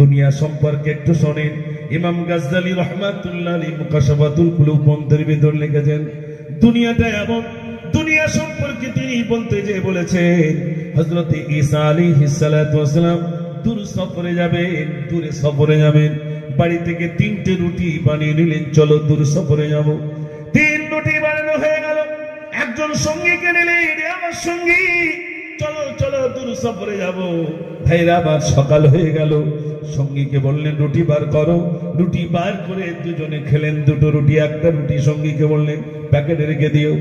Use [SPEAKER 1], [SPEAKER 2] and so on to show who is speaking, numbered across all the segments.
[SPEAKER 1] দুনিয়া সম্পর্কে একটু শোনেন। ইমাম গাজ্জালি রহমাতুল্লাহ আলী মুকাশাফাতুল কুলুব মন্ত্রের ভিতর লিখেছেন, দুনিয়াটা এমন, দুনিয়া সম্পর্কে তিনি বলতে যে বলেছেন, হযরত ঈসা সালাতু ওয়াসালাম দূর সফরে যাবেন, দূরে সফরে যাবেন। বাড়ি থেকে তিনটে রুটি বানিয়ে নিলেন, চলো দূর সফরে যাব। তিন রুটি বানানো হয়ে গেল। একজন সঙ্গীকে নিলেন, "এ আমার সঙ্গী, চলো চলো দূর সফরে যাব। ভাইরা, আবার সকাল হয়ে গেল। সঙ্গীকে বললেন রুটি বার করো। রুটি বার করে দুজনে খেলেন দুটো রুটি একটা রুটি সঙ্গীকে বললেন প্যাকেটে রেখে দিও।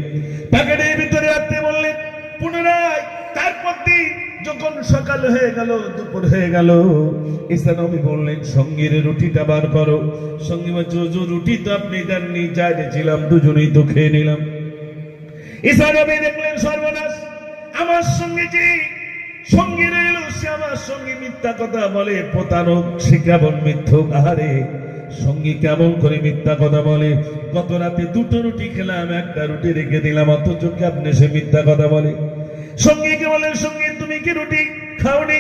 [SPEAKER 1] প্যাকেটের ভিতরে রাখতে বললেন পুনরায় তারপর দিন যখন সকাল হয়ে গেল দুপুর হয়ে গেল। ইসলামী বললেন সঙ্গীর রুটিটা বার করো। সঙ্গী বলছে "হুজুর, রুটি তো আপনি দেননি চাইলে ছিলাম দুজনেই তো খেয়ে নিলাম। ঈসা নবী দেখলেন সর্বনাশ। আমার সঙ্গে যে সঙ্গী রইল সে আমার সঙ্গে মিথ্যা কথা বলে, প্রতারক, সে কেমন মিথ্যুক? আহারে, সঙ্গী কেমন করে মিথ্যা কথা বলে? গত রাতে দুটো রুটি খেলাম, একটা রুটি রেখে দিলাম, অথচ আপনি সে মিথ্যা কথা বলে? সঙ্গীকে বলেন সঙ্গী, তুমি কি রুটি খাওনি?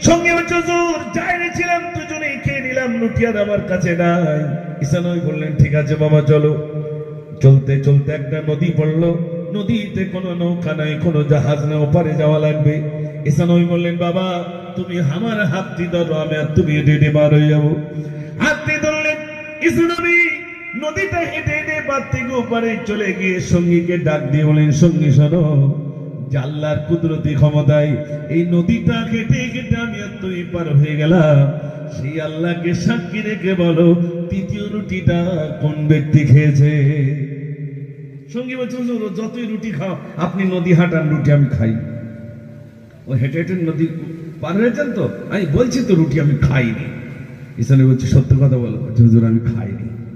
[SPEAKER 1] সঙ্গে হচ্ছে হুজুর, যাই ছিলাম দুজনেই খেয়ে নিলাম, রুটি আর আমার কাছে নাই। ঈশানই বললেন, ঠিক আছে বাবা, চলো। চলতে চলতে একটা নদী পড়ল। নদীতে কোনো নৌকা নাই, কোনো জাহাজ না ওপারে যাওয়া লাগবে। ঈশানই বললেন, বাবা, তুমি আমার হাতটি ধরো, আমি আর তুমি হেঁটে বার হয়ে যাব। হাতটি ধরলেন ঈশানবী নদীটা হেঁটে হেঁটে পার থেকে ওপারে চলে গিয়ে সঙ্গীকে ডাক দিয়ে বলেন সঙ্গী, শোনো জাল্লার কুদরতি ক্ষমতায় এই নদীটা কেটে কেটে আমি আর তুমি পার হয়ে গেলাম। সেই আল্লাহকে সাক্ষী রেখে বলো, তৃতীয় রুটিটা কোন ব্যক্তি খেয়েছে? সঙ্গী বলছে "হুজুর, ও যতই রুটি খাও আপনি নদী হাঁটার রুটি আমি খাই। ও হেঁটে হেঁটে নদী পার হয়েছেন তো? আমি বলছি তো রুটি আমি খাইনি। ইসলামী বলছে সত্য কথা বলো। হুজুর আমি খাইনি।